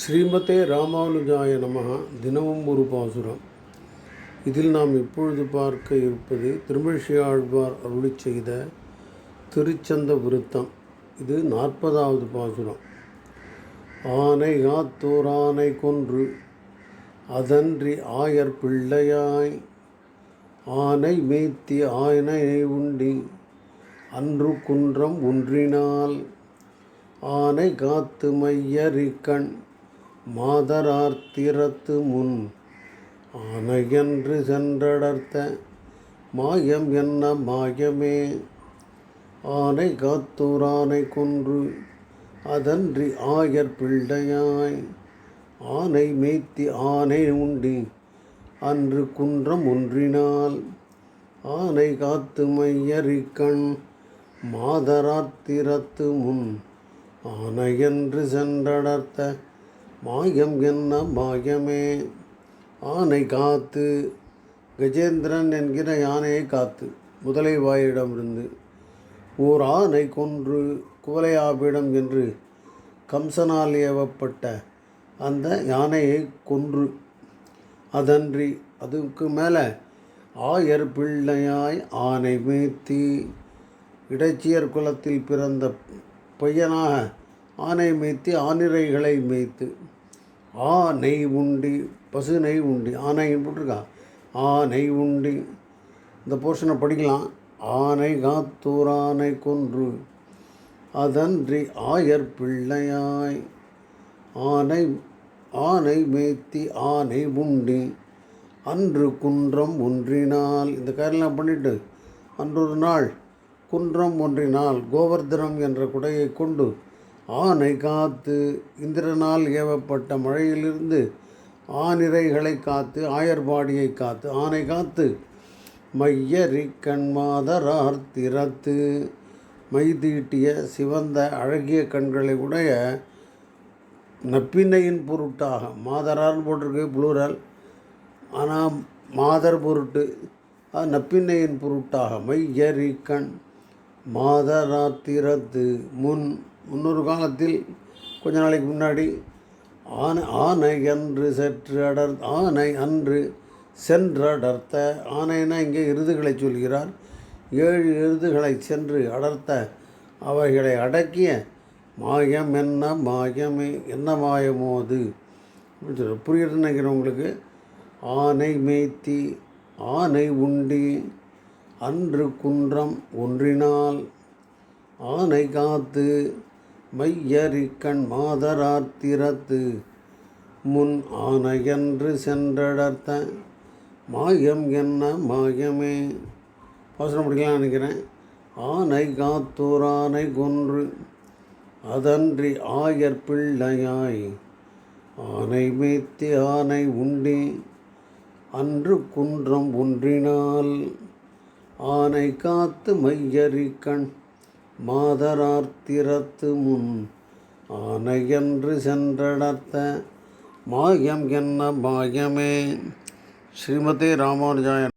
ஸ்ரீமதே ராமானுஜாய நமகா தினமும் ஒரு பாசுரம். இதில் நாம் இப்பொழுது பார்க்க இருப்பது திருமிழிசை ஆழ்வார் அருளி செய்த திருச்சந்த விருத்தம் இது நாற்பதாவது பாசுரம். ஆனை ஆத்தோர் ஆனை கொன்று அதன்றி ஆயர் பிள்ளையாய். ஆனை மேய்த்தி ஆயனை உண்டி அன்று குன்றம் ஒன்றினால். ஆனை காத்து மையரிக்கண் மாதரார்த்திரத்து முன் ஆனையன்று சென்றடர்த்த மாயம் என்ன மாயமே? ஆனை காத்தூர் ஆனை கொன்று அதன்றி ஆயர் பிள்ளையாய். ஆனை மேய்த்தி ஆனை உண்டி அன்று குன்றம் ஒன்றினால். ஆனை காத்து மையரிக்கண் மாதராத்திரத்து முன் ஆனையன்று சென்றடர்த்த மாயம் என்ன மாயமே? ஆனை காத்து கஜேந்திரன் என்கிற யானையை காத்து முதலை வாயிடமிருந்து. ஓர் ஆனை கொன்று குவலையாபிடம் என்று கம்சனால் ஏவப்பட்ட அந்த யானையை கொன்று. அதன்றி அதுக்கு மேலே ஆயர் பிள்ளையாய் ஆனை மேய்த்தி இடைச்சியர் குலத்தில் பிறந்த பையனாக ஆனை மேய்த்தி ஆனிரைகளை மேய்த்து. ஆ நெய் உண்டி பசு நெய் உண்டி ஆனை போட்டிருக்கா? ஆ நெய் உண்டி. இந்த போர்ஷனை படிக்கலாம். ஆனை காத்தூர் ஆனை கொன்று அதன்றி ஆயர் பிள்ளையாய். ஆனை ஆனை மேய்த்தி ஆனை உண்டி அன்று குன்றம் ஒன்றினால். இந்த காரியெல்லாம் பண்ணிட்டு அன்றொரு நாள் குன்றம் ஒன்றினால் கோவர்தனம் என்ற குடையை கொண்டு ஆனை காத்து இந்திரனால் ஏவப்பட்ட மழையிலிருந்து ஆனிரைகளை காத்து ஆயர்பாடியை காத்து ஆனை காத்து மையரி கண்மாதரார் திறத்து. மைதீட்டிய சிவந்த அழகிய கண்களை உடைய நப்பின்னையின் பொருட்டாக மாதரார்னு போட்டிருக்கு புளூரல். ஆனால் மாதர் பொருட்டு அது நப்பின்னையின் பொருட்டாக மையரி கண் மாதராத்திரத்து முன் முன்னொரு காலத்தில் கொஞ்ச நாளைக்கு முன்னாடி ஆனை ஆனை அன்று சற்று அடர் ஆனை அன்று சென்றடர்த்த ஆனைனா இங்கே எருதுகளை சொல்கிறார். ஏழு எருதுகளை சென்று அடர்த்த அவைகளை அடக்கிய மாயம் என்ன மாயமே என்ன மாயமோ அது? அப்படின்னு சொல்ல புரியுது நினைக்கிறேன் உங்களுக்கு. ஆனை மேய்த்தி ஆனை உண்டி அன்று குன்றம் ஒன்றினால் ஆனை காத்து மையரிக்கண் மாதராத்திரத்து முன் ஆனையன்று சென்றடர்த்த மாயம் என்ன மாயமே. பாசனம் முடிக்கலாம் நினைக்கிறேன். ஆனை காத்தோர் ஆனை கொன்று அதன்றி ஆயர் பிள்ளையாய் ஆனை மேத்தி ஆனை உண்டி அன்று குன்றம் ஒன்றினால் ஆனை காத்து மையரிக்கண் மாதரார்த்திரத்து முன் ஆனையன்று சென்றடர்த்த மாயம் என்ன மாயமே. ஸ்ரீமதே ராமானுஜாய